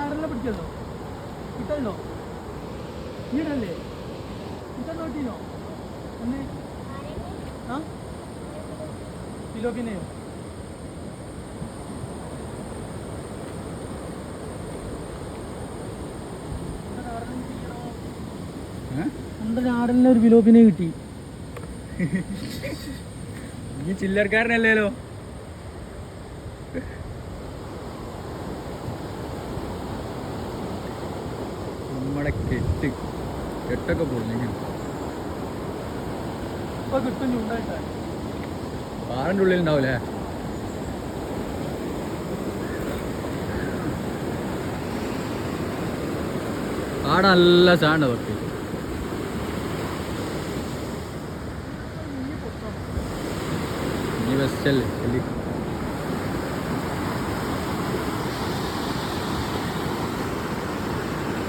ആരെല്ലാം പിടിച്ചല്ലോ കിട്ടല്ലോ നീടല്ലേ കിട്ടാൻ നോട്ടീനോ ആ? ഒരു കിട്ടി. ഈ ചില്ലറക്കാരനല്ലേലോ? കെട്ട്. കെട്ടൊക്കെ പൊളിഞ്ഞു പാറിന്റെ ഉള്ളിൽ ഉണ്ടാവൂലേ? ആടെ നല്ല സാണ്ട് അതൊക്കെ. ഈ ബെസ്റ്റല്ലേ